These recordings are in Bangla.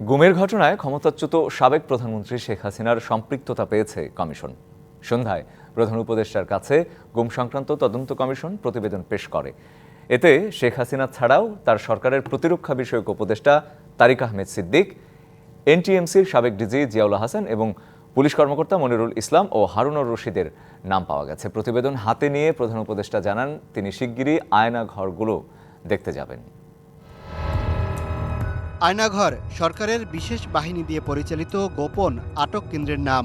গুমের ঘটনায় ক্ষমতাচ্যুত সাবেক প্রধানমন্ত্রী শেখ হাসিনার সম্পৃক্ততা পেয়েছে কমিশন। সন্ধ্যায় প্রধান উপদেষ্টার কাছে গুম সংক্রান্ত তদন্ত কমিশন প্রতিবেদন পেশ করে। এতে শেখ হাসিনা ছাড়াও তার সরকারের প্রতিরক্ষা বিষয়ক উপদেষ্টা তারিক আহমেদ সিদ্দিক, এনটিএমসির সাবেক ডিজি জিয়াউল হাসান এবং পুলিশ কর্মকর্তা মনিরুল ইসলাম ও হারুনুর রশিদের নাম পাওয়া গেছে। প্রতিবেদন হাতে নিয়ে প্রধান উপদেষ্টা জানান, তিনি শিগগিরই আয়না ঘরগুলো দেখতে যাবেন। আয়নাঘর, সরকারের বিশেষ বাহিনী দিয়ে পরিচালিত গোপন আটক কেন্দ্রের নাম।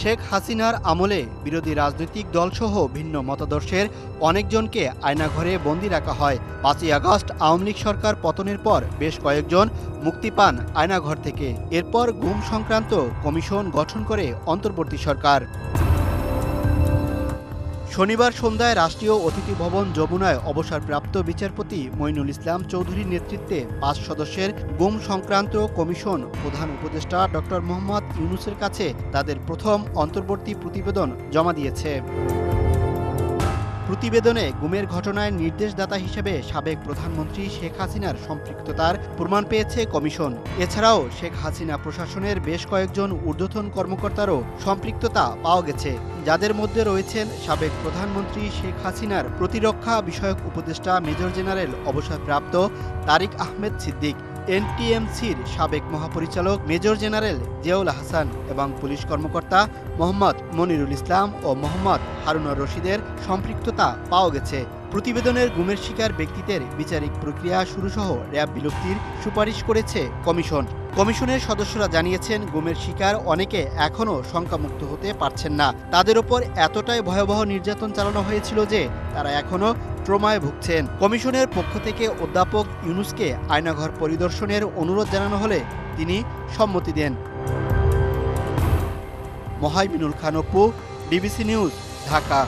শেখ হাসিনার আমলে বিরোধী রাজনৈতিক দলসহ ভিন্ন মতাদর্শের অনেকজনকে আয়নাঘরে বন্দি রাখা হয়। পাঁচই আগস্ট আওয়ামী লীগ সরকার পতনের পর বেশ কয়েকজন মুক্তি পান আয়নাঘর থেকে। এরপর গুম সংক্রান্ত কমিশন গঠন করে অন্তর্বর্তী সরকার। শনিবার সন্ধ্যায় রাষ্ট্রীয় অতিথি ভবন যমুনায় অবসরপ্রাপ্ত বিচারপতি মইনুল ইসলাম চৌধুরীর নেতৃত্বে পাঁচ সদস্যের গুম সংক্রান্ত কমিশন প্রধান উপদেষ্টা ডক্টর মোহাম্মদ ইউনুসের কাছে তাদের প্রথম অন্তর্বর্তী প্রতিবেদন জমা দিয়েছে। প্রতিবেদনে গুমের ঘটনায় নির্দেশদাতা হিসেবে সাবেক প্রধানমন্ত্রী শেখ হাসিনার সম্পৃক্ততার প্রমাণ পেয়েছে কমিশন। এছাড়াও শেখ হাসিনা প্রশাসনের বেশ কয়েকজন ঊর্ধ্বতন কর্মকর্তারও সম্পৃক্ততা পাওয়া গেছে। যাদের মধ্যে রয়েছেন সাবেক প্রধানমন্ত্রী শেখ হাসিনার প্রতিরক্ষা বিষয়ক উপদেষ্টা মেজর জেনারেল অবসরপ্রাপ্ত তারিক আহমেদ সিদ্দিক। এনটিএমসির সাবেক মহাপরিচালক মেজর জেনারেল জিয়াউল হাসান এবং পুলিশ কর্মকর্তা মোহাম্মদ মনিরুল ইসলাম ও মোহাম্মদ হারুনর রশিদের সম্পৃক্ততা পাওয়া গেছে। প্রতিবেদনের গুমের শিকার ব্যক্তিদের বিচারিক প্রক্রিয়া শুরুসহ র্যাব বিলুপ্তির সুপারিশ করেছে কমিশন। কমিশনের সদস্যরা জানিয়েছেন, গুমের শিকার অনেকে এখনও শঙ্কামুক্ত হতে পারছেন না। তাদের ওপর এতটাই ভয়াবহ নির্যাতন চালানো হয়েছিল যে তারা এখনও ট্রমায় ভুগছেন। কমিশনের পক্ষ থেকে অধ্যাপক ইউনুসকে আয়নাঘর পরিদর্শনের অনুরোধ জানানো হলে তিনি সম্মতি দেন। Mohaiminul Khan Apu DBC news, Dhaka.